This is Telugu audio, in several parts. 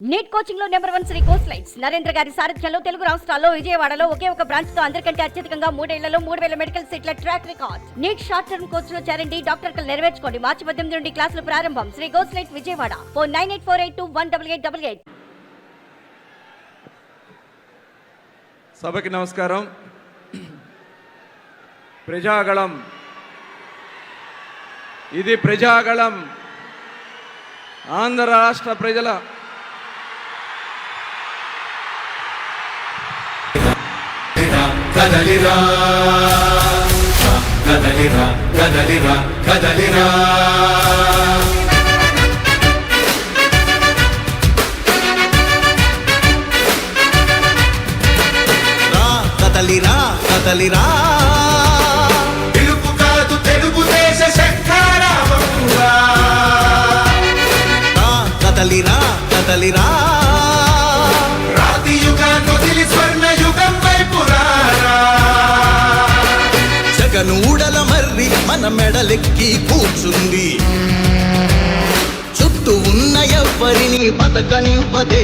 Neat కోచింగ్లో number one Sri course lights Narendra గారి సారథ్యంలో తెలుగు రాష్ట్రాల్లో విజయవాడలో ఒకే ఒక బ్రాంచ్తో అందరికంటే అత్యధికంగా మూడేళ్ళలో మూడు వేల మెడికల్ సీట్ల track record NEET short term కోర్స్లో చేరండి డాక్టర్ కలు నెరవేర్చుకోండి. మార్చి పద్దెనిమిది నుండి క్లాసులు ప్రారంభం. Sri course light Vijayawada. Four nine eight four eight two one double eight double eight. సభకి నమస్కారం. ప్రజాగళం. ఇది ప్రజాగళం. ఆంధ్ర రాష్ట్ర ప్రజల కదలిరా. కదలిరా కదలిరా కదలిరా. కదలిరా కదలిరా. పిలుపు కాదు తెలుగుదేశ శంఖారావమురా రా కదలిరా కదలిరా. మన మెడలెక్కి కూర్చుంది. చుట్టూ ఉన్న ఎవ్వరిని బతకనివ్వదే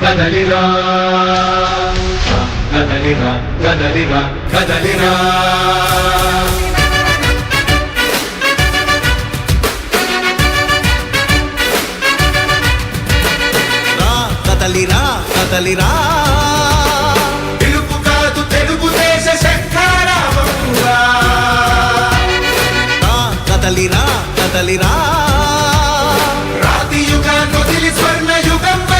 కదలిరా కదలిరా కదలిరా కదలిరా రా కదలిరా కదలిరా పిలుపు కాదు తెలుగుదేశ కదలిరా కదలిరా